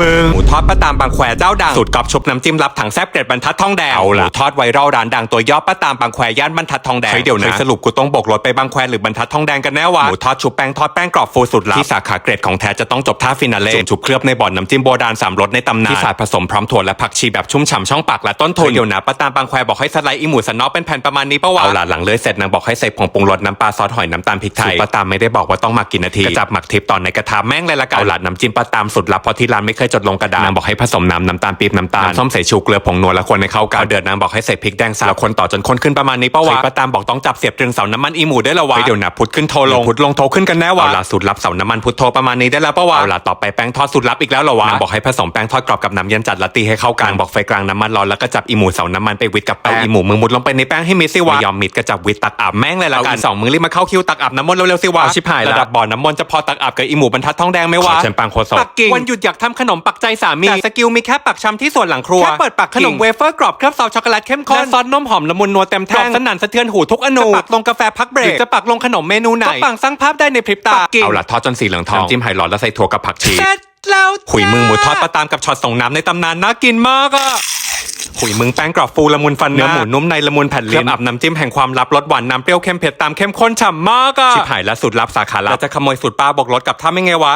มึงหมูทอดป้าตามบางแควเจ้าดังสูตรกรอบชุบน้ำจิ้มลับถังแซบเกร็ดบรรทัดทองแดงเอาล่ะทอดไวรัลร้านดังตัวย่อป้าตามบางแควย่านบรรทัดทองแดงเฮ้ยเดี๋ยวนะสรุปกูต้องบกรถไปบางแควหรือบรรทัดทองแดงกันแน่วะหมูทอดชุบแป้งทอดแป้งกรอบฟูสุดลับที่สาขาเกรดของแท้จะต้องจบท่าฟินาเล่ส่วนชุบเคลือบในบ่อนน้ำจิ้มโบราณสามรสในตำนานที่สาดผสมพร้อมถั่วและผักชีแบบชุ่มฉ่ำช่องปากและต้นทุนเดี๋ยวนะป้าตามบางแควบอกให้สไลด์อีหมูสันนอกเป็นแผ่นประมาณนี้ปะวะเอาล่ะหลังเลยเสร็จนางบอกให้ใส่ผงปรุงรสน้ำปลาซอสหอยน้ำตาลพริกไทยป้าตามไม่ได้บอกว่าต้องหมักกี่นาทีกระจับหมักทิพย์ตอนในกระทะแม่งเลยละกันเอาล่ะน้ำจิ้มป้าตามสุดลับเพราะที่ร้านไม่เคยจดลงกระดาษนางบอกให้ผสมน้ำน้ำตาลปี๊บน้ำตาลน้ำส้มสายชูเกลือผงนัวและคนให้เข้ากันพอเดือดนางบอกให้ใส่พริกแดงสับแล้วคนต่อจนคนขึ้นประมาณนี้ปะวะป้าตามบอกต้องจับเสียบตรึงเสาน้ำมันอีหมูได้ละวะเดี๋ยวนะพุทธขึ้นโทรลงพุทธลงโทรขึ้นกันแน่วะเอาล่ะสูตรลับเสาน้ำมันพุทธโทรประมาณนี้ได้แล้วปะวะเอาล่ะต่อไปแป้งทอดสูตรลับอีกแล้วเหรอวะนางบอกให้ผสมแป้งทอดกรอบกับน้ำเย็นจัดและตีให้เข้ากันบอกไฟกลางน้ำมันร้อนแล้วก็จับอีหมูเสาน้ำมันไปวิดกับแป้งอีหมูมึงมุดลงไปในแป้งให้มิดสิวะไม่ยอมมิดก็จับวิดตักอาบแม่งเลยละกันสองมึงรีบมาเข้าคิวตักอาบน้ำมนต์เร็วๆสิวะชิบหายระดับบ่อน้ำมนต์จะพอตักอาบกับอีหมูบรรทัดทองแดงไหมวะเชิญปังโคศกปักกิ่งวันหยุดอยากทำขนมปักใจสามีแต่สกิลมีแค่ปักชำที่ส่วนหลังครัวแค่เปิดปักขนมเวเฟอร์กรอบเคลือบซอสช็อกโกแลตเข้มข้นและซอสนมหอมละมุนนัวเต็มแท่งสนั่นสะเทือนหูทุกอนูจะปักลงกาแฟพักเบรกจะปักลงขนมเมนูไหนก็ปังสร้างภาพได้ในพริบตาเอาล่ะทอดจนสีเหลืองทองน้ำจิ้มไฮร้อนแล้วใส่ถั่วกับผักชีเสร็จแล้วขุยมึงหมูทอดประตามกับช็อตส่งน้ำในตำนานน่ากินมากอะขุยมึงแป้งกรอบฟูละมุนฟันเนื้อหมูนุ่มในละมุนแผ่นลิ้นอับน้ำจิ้มแห่งความลับรสหวานน้ำเปรี้ยวเค็มเผ็ดตามเข้มข้นฉ่ำมากอะชิบหายและสูตรลับสาขาลับจะขโมยสูตรป้าบอกรสกับท่าไม่ไงวะ